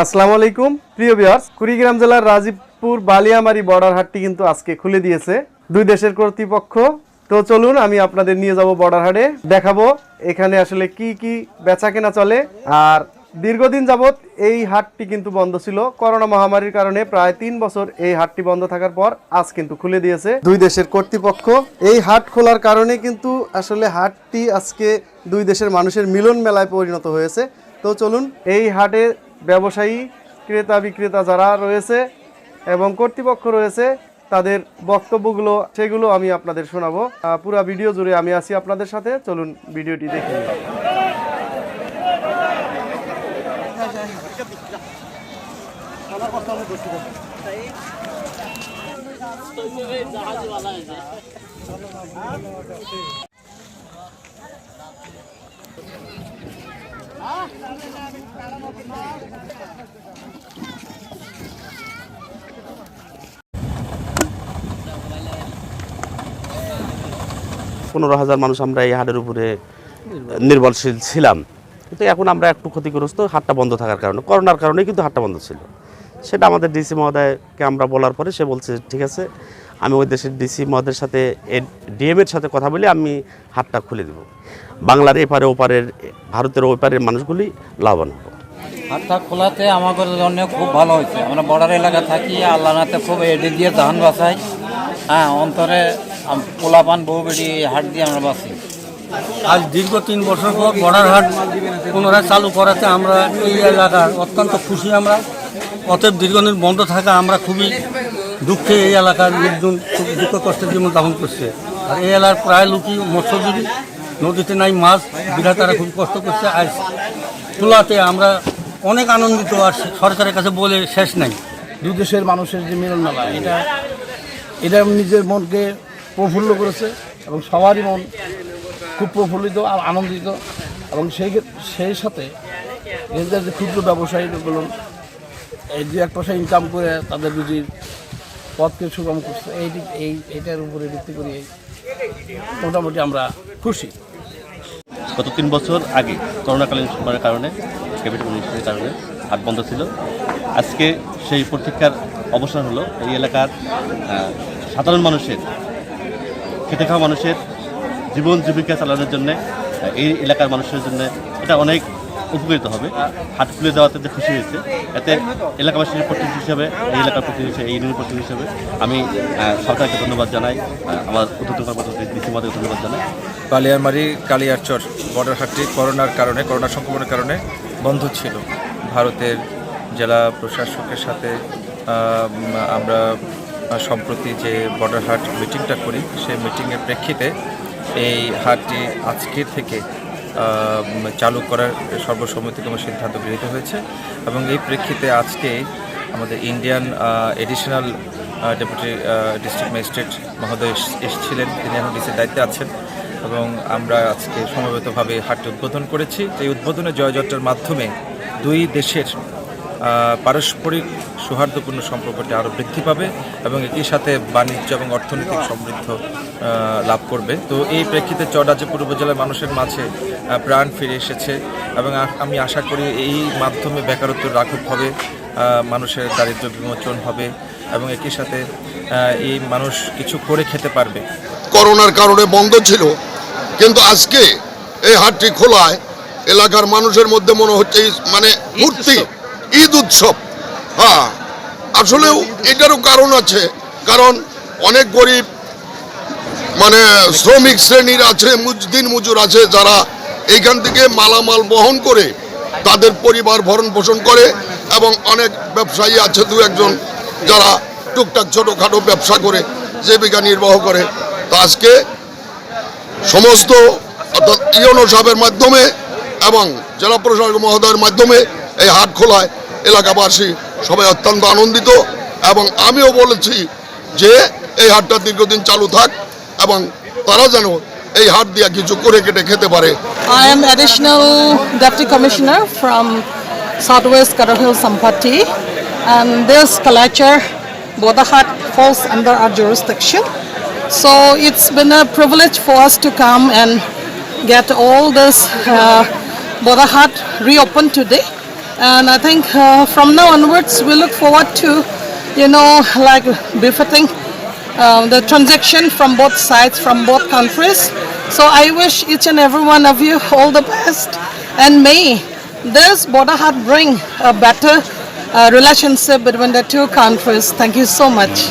আসসালামু আলাইকুম। প্রিয় ভিউয়ার্স, কুড়িগ্রাম জেলার রাজীবপুর বালিয়ামারি বর্ডার হাটটি কিন্তু আজকে খুলে দিয়েছে। দুই দেশের কর্তৃপক্ষ। তো চলুন, আমি আপনাদের নিয়ে যাব বর্ডার হাটে। দেখাবো এখানে আসলে কি কি বেচা কেনা চলে। আর দীর্ঘদিন যাবৎ এই হাটটি কিন্তু বন্ধ ছিল। করোনা মহামারীর কারণে প্রায় তিন বছর এই হাটটি বন্ধ থাকার পর আজ কিন্তু খুলে দিয়েছে। দুই দেশের কর্তৃপক্ষ। এই হাট খোলার কারণে কিন্তু আসলে হাটটি আজকে দুই দেশের মানুষের মিলন মেলায় পরিণত হয়েছে। তো চলুন, এই হাটে ব্যবসায়ী, ক্রেতা, বিক্রেতা যারা রয়েছে এবং কর্তৃপক্ষ রয়েছে, তাদের বক্তব্যগুলো, সেগুলো আমি আপনাদের শোনাবো পুরা ভিডিও জুড়ে আমি আছি আপনাদের সাথে, চলুন ভিডিওটি দেখে। পনেরো হাজার মানুষ আমরা এই হাটের উপরে নির্ভরশীল ছিলাম। কিন্তু এখন আমরা একটু ক্ষতিগ্রস্ত, হাটটা বন্ধ থাকার কারণে। করোনার কারণে কিন্তু হাটটা বন্ধ ছিল। সেটা আমাদের ডিসি মহোদয়কে আমরা বলার পরে সে বলছে, ঠিক আছে আমি ওই দেশের ডিসি মহোদয়ের সাথে ডিএম এর সাথে কথা বলে আমি হাতটা খুলে দেব। বাংলার এপারে ওপারের ভারতের ওপারের মানুষগুলি লাভবান হবে। হাতটা খোলাতে আমাদের জন্য খুব ভালো হয়েছে। আমরা বর্ডার এলাকা থাকি আল্লাহ নাতে খুব এডি দিয়ে ধান বাসাই হ্যাঁ অন্তরে পোলাপান বউ বেড়ি হাট দিয়ে আমরা বাঁচি আজ দীর্ঘ তিন বছর পর বর্ডার হাট পুনরায় চালু করাতে আমরা এই এলাকার অত্যন্ত খুশি আমরা। অতএব দীর্ঘদিন বন্ধ থাকা আমরা খুবই দুঃখে এই এলাকার লোকজন খুব দুঃখ কষ্টের জীবন যাপন করছে। আর এই এলাকার প্রায় লোকই মৎস্যজীবী। নদীতে নাই মাছ, বিধাতারা খুব কষ্ট করছে। আজ তোলাতে আমরা অনেক আনন্দিত, আর সরকারের কাছে বলে শেষ নাই। দু দেশের মানুষের যে মিলন মেলা এটা এটা নিজের মনকে প্রফুল্ল করেছে এবং সবারই মন খুব প্রফুল্লিত আর আনন্দিত। এবং সেই সেই সাথে এদের যে ক্ষুদ্র ব্যবসায়ী বলুন এই দু এক পয়সা ইনকাম করে তাদের রুজির পথকে সুগম করছে, এই এই, এটার উপরে ভিত্তি করে মোটামুটি আমরা খুশি। গত তিন বছর আগে করোনাকালীন সময়ের কারণে ক্যাপিটাল মিনিস্ট্রির কারণে হাট বন্ধ ছিল। আজকে সেই প্রতীক্ষার অবসান হলো। এই এলাকার সাধারণ মানুষের, খেতে খাওয়া মানুষের জীবন জীবিকা চালানোর জন্য এই এলাকার মানুষের জন্য এটা অনেক উপকৃত হবে। হাট খুলে দেওয়াতে যে খুশি হয়েছে, এতে এলাকাবাসীর প্রতিনিধি হিসাবে, এই এলাকার প্রতিনিধি হিসেবে, এই ইউনিয়নের প্রতিনিধি হিসেবে আমি সরকারকে ধন্যবাদ জানাই আমার উদ্যোগ কর্মকর্তা ধন্যবাদ জানাই। বালিয়ারমারি কালিয়ারচর বর্ডার হাটটি করোনার কারণে, করোনা সংক্রমণের কারণে বন্ধ ছিল। ভারতের জেলা প্রশাসকের সাথে আমরা সম্প্রতি যে বর্ডার হাট মিটিংটা করি, সেই মিটিংয়ের প্রেক্ষিতে এই হাটটি আজকে থেকে চালু করার সর্বসম্মতিক্রমে সিদ্ধান্ত গৃহীত হয়েছে এবং এই প্রেক্ষিতে আজকে আমাদের Indian additional deputy district magistrate মহোদয় এসেছিলেন। তিনি এখন ডিসির দায়িত্বে আছেন এবং আমরা আজকে সমবেতভাবে হাটটি উদ্বোধন করেছি। এই উদ্বোধনের জয়যাত্রার মাধ্যমে দুই দেশের পারস্পরিক সৌহার্দ্যপূর্ণ সম্পর্কটি আরও বৃদ্ধি পাবে এবং একই সাথে বাণিজ্য এবং অর্থনৈতিক সমৃদ্ধ লাভ করবে। তো এই প্রেক্ষিতে চররাজ্যপুর উপজেলার মানুষের মাঝে প্রাণ ফিরে এসেছে এবং আমি আশা করি এই মাধ্যমে বেকারত্ব রাঘব হবে মানুষের দারিদ্র্য বিমোচন হবে এবং একই সাথে এই মানুষ কিছু করে খেতে পারবে। করোনার কারণে বন্ধ ছিল কিন্তু আজকে এই হাটটি খোলায় এলাকার মানুষের মধ্যে মনে হচ্ছে মানে মূর্তি ঈদ উৎসব। হ্যাঁ আসলেও এটারও কারণ আছে। কারণ অনেক গরিব মানে শ্রমিক শ্রেণির আছে, মুজ- দিন মজুর আছে, যারা এইখান থেকে মালামাল বহন করে তাদের পরিবার ভরণ পোষণ করে এবং অনেক ব্যবসায়ী আছে দু একজন যারা টুকটাক ছোটোখাটো ব্যবসা করে, জীবিকা নির্বাহ করে। তো আজকে সমস্ত অর্থাৎ ইউনো সাহেবের মাধ্যমে এবং জেলা প্রশাসক মহোদয়ের মাধ্যমে এই হাট খোলায় এলাকাবাসী সবাই অত্যন্ত আনন্দিত এবং আমিও বলেছি যে এই হাটটা দীর্ঘদিন চালু থাক এবং তারা যেন এই হাট দিয়ে কিছু করে কেটে খেতে পারে I am additional deputy commissioner from Southwest Karahil Sampati, and this culture, Bodahat, falls under our jurisdiction. So it's been a privilege for us to come and get all this uh, today. And I think uh, from now onwards, we look forward to, you know, like befitting um, the transaction from both sides, from both countries. So I wish each and every one of you all the best, and may this border hut bring a better uh, relationship between the two countries. Thank you so much.